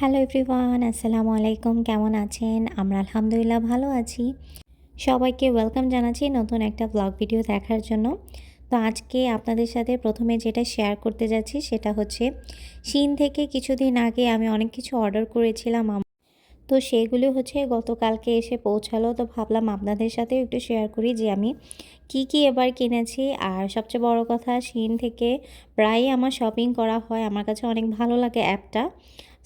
Hello everyone আসসালামু আলাইকুম কেমন আছেন? আমরা আলহামদুলিল্লাহ ভালো আছি। সবাইকে ওয়েলকাম জানাচ্ছি নতুন একটা ব্লগ ভিডিও দেখার জন্য। তো আজকে আপনাদের সাথে প্রথমে যেটা শেয়ার করতে যাচ্ছি সেটা হচ্ছে শিন থেকে কিছুদিন আগে আমি অনেক কিছু অর্ডার করেছিলাম তো সেগুলো হচ্ছে গতকালকে এসে পৌঁছালো। তো ভাবলাম আপনাদের সাথে একটু শেয়ার করি যে আমি কি কি এবার কিনেছি। আর সবচেয়ে বড় কথা শিন থেকে প্রায়ই আমার শপিং করা হয়। আমার কাছে অনেক ভালো লাগে অ্যাপটা।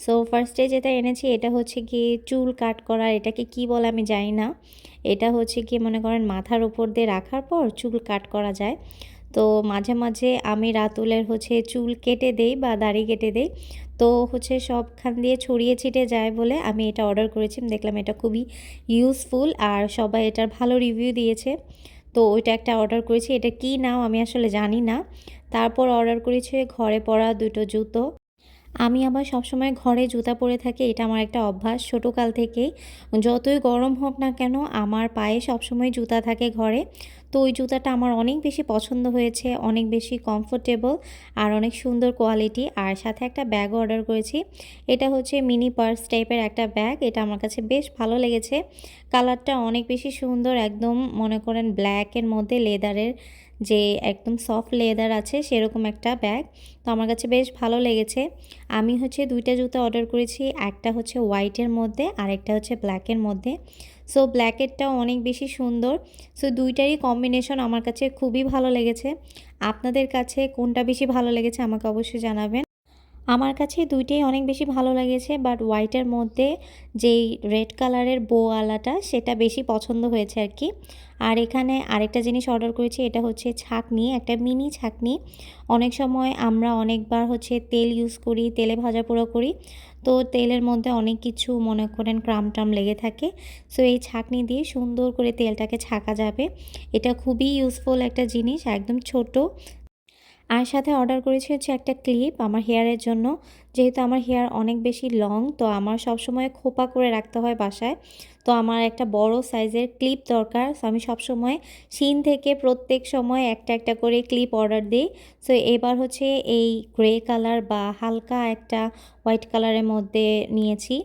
সো ফার্স্টে যেটা এনেছি, এটা হচ্ছে কি চুল কাট করার এটাকে কি বলে আমি জানি না। এটা হচ্ছে কি মনে করেন মাথার উপর দিয়ে রাখার পর চুল কাট করা যায়। তো মাঝে মাঝে আমি রাতুলের হচ্ছে চুল কেটে দেই বা দাড়ি কেটে দেই। তো হচ্ছে সবখান দিয়ে ছড়িয়ে ছিটে যায় বলে আমি এটা অর্ডার করেছি। দেখলাম এটা খুবই ইউজফুল আর সবাই এটার ভালো রিভিউ দিয়েছে। তো ওইটা একটা অর্ডার করেছি। এটা কি নাও আমি আসলে জানি না। তারপর অর্ডার করেছি ঘরে পরা দুটো জুতো। আমি আবার সবসময় ঘরে জুতা পরে থাকি, এটা আমার একটা অভ্যাস। ছোটোকাল থেকেই যতই গরম হোক না কেন, আমার পায়ে সবসময় জুতা থাকে ঘরে। তো ওই জুতাটা আমার অনেক বেশি পছন্দ হয়েছে, অনেক বেশি কমফোর্টেবল আর অনেক সুন্দর কোয়ালিটি আর সাথে একটা ব্যাগ অর্ডার করেছি, এটা হচ্ছে মিনি পার্স টাইপের একটা ব্যাগ এটা আমার কাছে বেশ ভালো লেগেছে। কালারটা অনেক বেশি সুন্দর, একদম মনে করেন ব্ল্যাকের মধ্যে লেদারের যে একদম সফট লেদার আছে, সেরকম একটা ব্যাগ তো আমার কাছে বেশ ভালো লেগেছে। আমি হচ্ছে দুইটা জুতো অর্ডার করেছি, একটা হচ্ছে হোয়াইটের মধ্যে আর একটা হচ্ছে ব্ল্যাকের মধ্যে। সো ব্ল্যাকেরটাও অনেক বেশি সুন্দর। সো দুইটারই কম্বিনেশন আমার কাছে খুবই ভালো লেগেছে। আপনাদের কাছে কোনটা বেশি ভালো লেগেছে আমাকে অবশ্যই জানাবেন। আমার কাছে দুইটাই অনেক বেশি ভালো লেগেছে বাট হোয়াইটের মধ্যে যেই রেড কালারের বোয়ালাটা সেটা বেশি পছন্দ হয়েছে আর কি। আর এখানে আরেকটা জিনিস অর্ডার করেছি, এটা হচ্ছে ছাকনি, একটা মিনি ছাকনি। অনেক সময় আমরা অনেকবার হচ্ছে তেল ইউজ করি, তেলে ভাজা পোড়া করি, তো তেলের মধ্যে অনেক কিছু মনে করেন ক্রাম টাম লেগে থাকে। সো এই ছাকনি দিয়ে সুন্দর করে তেলটাকে ছাকা যাবে। এটা খুবই ইউজফুল একটা জিনিস, একদম ছোট আর সাথে অর্ডার করেছি হচ্ছে একটা ক্লিপ আমার হেয়ারের জন্য। যেহেতু আমার হেয়ার অনেক বেশি লং, তো আমার সবসময় খোপা করে রাখতে হয় বাসায়। তো আমার একটা বড় সাইজের ক্লিপ দরকার সো আমি সবসময় শিন থেকে প্রত্যেক সময় একটা একটা করে ক্লিপ অর্ডার দিই। সো এবার হচ্ছে এই গ্রে কালার বা হালকা একটা হোয়াইট কালারের মধ্যে নিয়েছি।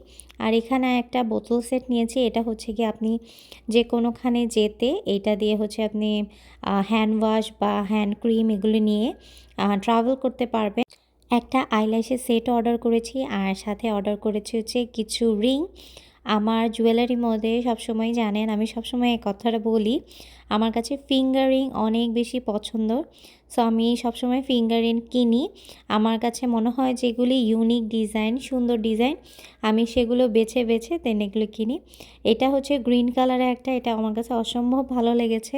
আর এখানে একটা বোতল সেট নিয়েছি, এটা হচ্ছে কি আপনি যে কোনোখানে যেতে এইটা দিয়ে হচ্ছে আপনি হ্যান্ড ওয়াশ বা হ্যান্ড ক্রিম এগুলো নিয়ে ট্রাভেল করতে পারবেন। একটা আইল্যাশের সেট অর্ডার করেছি আর সাথে অর্ডার করেছি হচ্ছে কিছু রিং আমার জুয়েলারি মধ্যে সবসময় জানেন, আমি সবসময় এই কথাটা বলি, আমার কাছে ফিঙ্গার রিং অনেক বেশি পছন্দ। সো আমি সবসময় ফিঙ্গার কিনি। আমার কাছে মনে হয় যেগুলি ইউনিক ডিজাইন সুন্দর ডিজাইন আমি সেগুলো বেছে বেছে দেন এগুলো কিনি। এটা হচ্ছে গ্রিন কালারের একটা, এটা আমার কাছে অসম্ভব ভালো লেগেছে।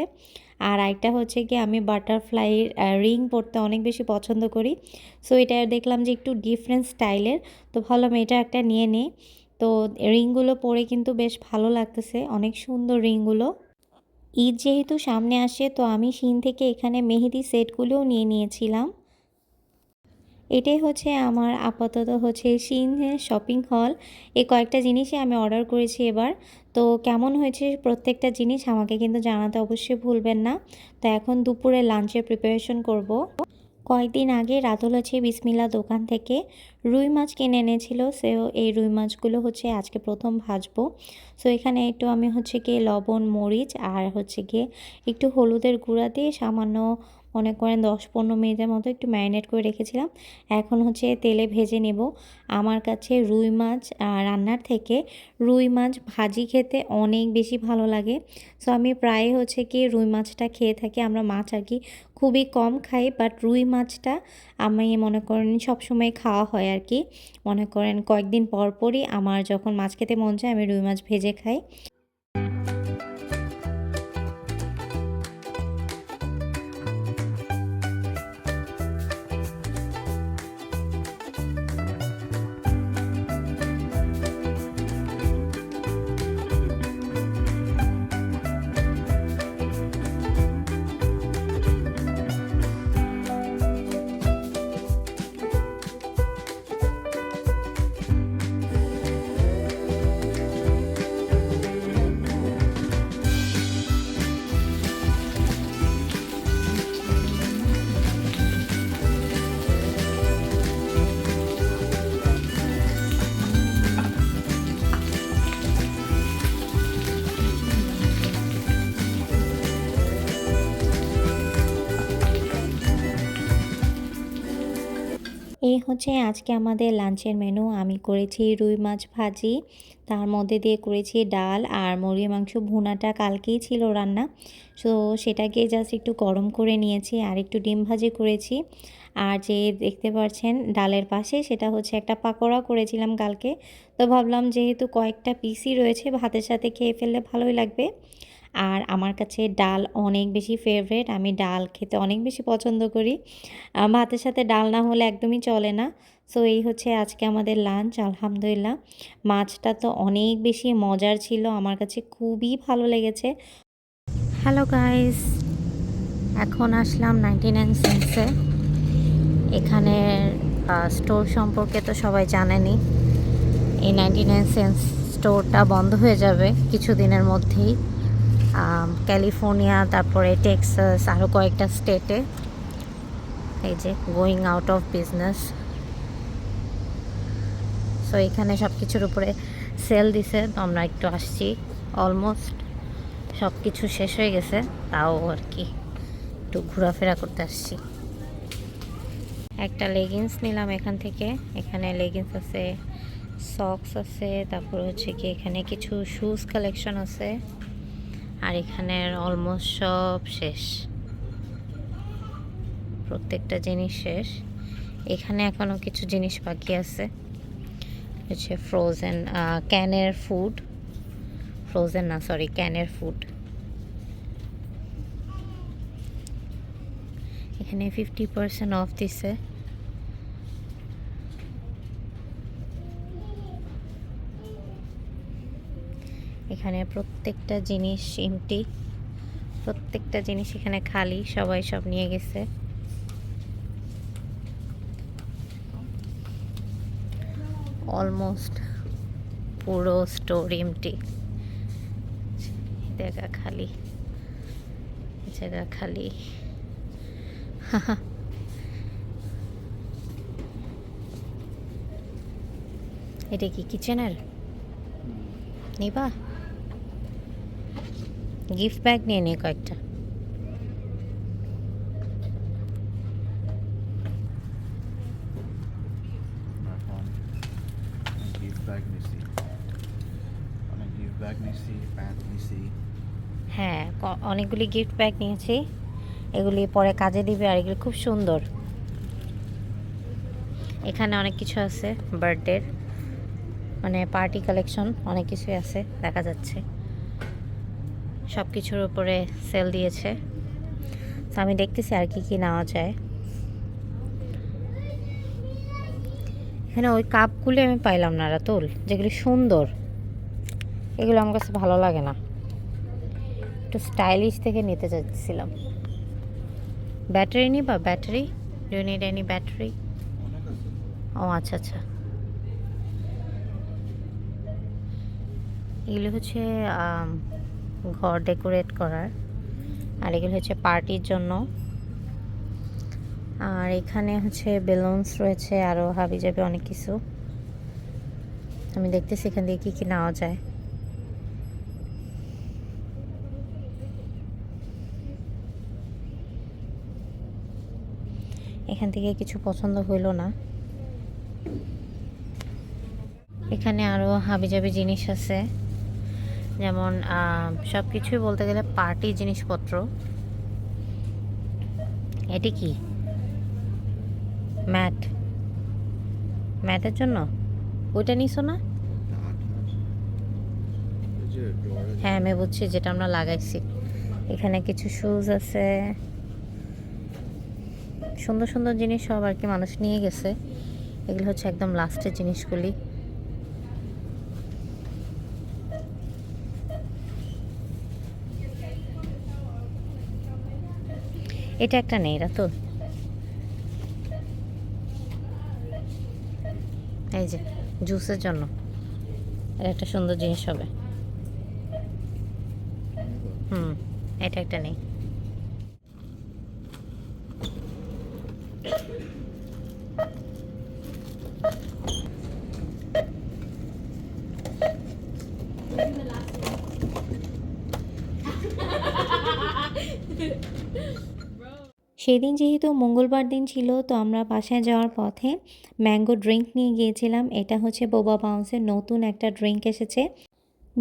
আর আরেকটা হচ্ছে কি, আমি বাটারফ্লাইয়ের রিং পরতে অনেক বেশি পছন্দ করি। সো এটা দেখলাম যে একটু ডিফারেন্ট স্টাইলের তো ভালো আমি এটা একটা নিয়ে নিই। তো রিংগুলো পরে কিন্তু বেশ ভালো লাগতেছে। অনেক সুন্দর রিংগুলো ঈদ যেহেতু সামনে আসে, তো আমি শিন থেকে এখানে মেহেদি সেটগুলোও নিয়ে নিয়েছিলাম। এটাই হচ্ছে আমার আপাতত হচ্ছে শিন শপিং হল। এই কয়েকটা জিনিসই আমি অর্ডার করেছি এবার। তো কেমন হয়েছে প্রত্যেকটা জিনিস আমাকে কিন্তু জানাতে অবশ্যই ভুলবেন না। তো এখন দুপুরে লাঞ্চের প্রিপারেশন করব। কয়েকদিন আগে রাতুল হচ্ছে বিসমিল্লা দোকান থেকে। রুই মাছ কিনে এনেছিল, সেও এই রুই মাছগুলো হচ্ছে আজকে প্রথম ভাজবো। সো এখানে একটু আমি হচ্ছে গিয়ে লবণ, মরিচ আর হচ্ছে গিয়ে একটু হলুদের গুঁড়া দিয়ে সামান্য মনে করেন দশ পনেরো মিনিটের মতো একটু ম্যারিনেট করে রেখেছিলাম। এখন হচ্ছে তেলে ভেজে নেব। আমার কাছে রুই মাছ রান্নার থেকে রুই মাছ ভাজি খেতে অনেক বেশি ভালো লাগে। সো আমি প্রায় হচ্ছে কি রুই মাছটা খেয়ে থাকি। আমরা মাছ আর কি খুবই কম খাই বাট রুই মাছটা আমি মনে করেন সবসময় খাওয়া হয় আর কি। মনে করেন কয়েকদিন পরপরই আমার যখন মাছ খেতে মন চায়, আমি রুই মাছ ভেজে খাই। হচ্ছে আজকে আমাদের লাঞ্চের মেনু আমি করেছি রুই মাছ ভাজি, তার মধ্যে দিয়ে করেছি ডাল আর মুরগির মাংস ভুনাটা কালকেই ছিল রান্না। সো সেটাকে জাস্ট একটু গরম করে নিয়েছি আর একটু ডিম ভাজি করেছি। আর যে দেখতে পাচ্ছেন ডালের পাশে, সেটা হচ্ছে একটা পাকোড়া করেছিলাম কালকে। তো ভাবলাম যেহেতু কয়েকটা পিসই রয়েছে, ভাতের সাথে খেয়ে ফেললে ভালোই লাগবে। আর আমার কাছে ডাল অনেক বেশি ফেভারেট আমি ডাল খেতে অনেক বেশি পছন্দ করি। ভাতের সাথে ডাল না হলে একদমই চলে না। সো এই হচ্ছে আজকে আমাদের লাঞ্চ আলহামদুলিল্লাহ। মাছটা তো অনেক বেশি মজার ছিল, আমার কাছে খুবই ভালো লেগেছে। হ্যালো গাইস এখন আসলাম নাইনটি নাইন সেন্সে এখানের স্টোর সম্পর্কে তো সবাই জানেনই এই নাইনটি নাইন সেন্স স্টোরটা বন্ধ হয়ে যাবে কিছুদিনের মধ্যেই। ক্যালিফোর্নিয়া, তারপরে টেক্সাস আরও কয়েকটা স্টেটে। এই যে going out of business so এখানে সব কিছুর উপরে সেল দিছে, তো আমরা একটু আসছি অলমোস্ট সব কিছু শেষ হয়ে গেছে, তাও আর কি, একটু ঘোরাফেরা করতে আসছি। একটা লেগিংস নিলাম এখান থেকে, এখানে লেগিংস আছে সক্স আছে, তারপর হচ্ছে কি এখানে কিছু শুজ কালেকশন আছে। আর এখানের অলমোস্ট সব শেষ। প্রত্যেকটা জিনিস শেষ। এখানে এখনও কিছু জিনিস বাকি আছে। হচ্ছে ফ্রোজেন ক্যানের ফুড ফ্রোজেন না সরি ক্যানের ফুড এখানে ফিফটি পার্সেন্ট অফ দিছে। এখানে প্রত্যেকটা জিনিস এমটি প্রত্যেকটা জিনিস এখানে খালি সবাই সব নিয়ে গেছে। অলমোস্ট পুরো স্টোর এমটি জায়গা খালি জায়গা খালি। এটা কি কিচেনের নিবা? গিফট ব্যাগ নিয়ে নে কয়েকটা। হ্যাঁ অনেকগুলি গিফট ব্যাগ নিয়েছি। এগুলি পরে কাজে দিবে আর এগুলি খুব সুন্দর। এখানে অনেক কিছু আছে বার্থডের। মানে পার্টি কালেকশন অনেক কিছুই আছে দেখা যাচ্ছে। সব কিছুর উপরে সেল দিয়েছে। তো আমি দেখতেছি আর কি কি নেওয়া যায়। এখানে ওই কাপগুলি আমি পাইলাম না রাতুল, যেগুলি সুন্দর। এগুলো আমার কাছে ভালো লাগে না। একটু স্টাইলিশ থেকে নিতে চাচ্ছিলাম। ব্যাটারি নিবা ব্যাটারি ডু এনি ব্যাটারি ও আচ্ছা আচ্ছা। এগুলো হচ্ছে ঘর ডেকোরেট করার। আর এগুলো হচ্ছে পার্টির জন্য। আর এখানে হচ্ছে বেলুনস রয়েছে আরও হাবি যাবে অনেক কিছু। আমি দেখতেছি এখান থেকে কী কী নেওয়া যায়। এখান থেকে কিছু পছন্দ হইল না। এখানে আরও হাবিজাবি জিনিস আছে। যেমন সব কিছুই বলতে গেলে পার্টি জিনিসপত্র। এটি কি? ম্যাট। ম্যাটের জন্য? ওইটা নিছো না? হ্যাঁ আমি বুঝছি যেটা আমরা লাগাইছি। এখানে কিছু শুজ আছে। সুন্দর সুন্দর জিনিস সব আর কি মানুষ নিয়ে গেছে। এগুলো হচ্ছে একদম লাস্টের জিনিসগুলি। এটা একটা নেই, রাতুল। এই যে জুসের জন্য। একটা সুন্দর জিনিস হবে। হুম, এটা একটা নেই। সেদিন যেহেতু মঙ্গলবার দিন ছিল, তো আমরা বাসায় যাওয়ার পথে ম্যাঙ্গো ড্রিঙ্ক নিয়ে গিয়েছিলাম। এটা হচ্ছে বোবা বাউন্সের নতুন একটা ড্রিঙ্ক এসেছে।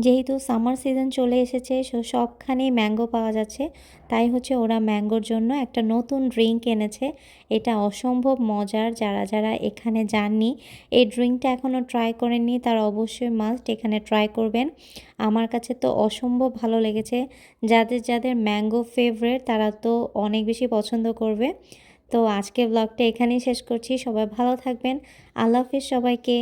যেহেতু সামার সিজন চলে এসেছে, সো সবখানেই ম্যাঙ্গো পাওয়া যাচ্ছে। তাই হচ্ছে ওরা ম্যাঙ্গোর জন্য একটা নতুন ড্রিঙ্ক এনেছে। এটা অসম্ভব মজার, যারা যারা এখানে যাননি, এই ড্রিঙ্কটা এখনও ট্রাই করেননি, তারা অবশ্যই মাস্ট এখানে ট্রাই করবেন। আমার কাছে তো অসম্ভব ভালো লেগেছে। যাদের যাদের ম্যাঙ্গো ফেভারেট, তারা তো অনেক বেশি পছন্দ করবে। তো আজকে ব্লগটা এখানেই শেষ করছি। সবাই ভালো থাকবেন। আল্লাহ হাফিজ সবাইকে।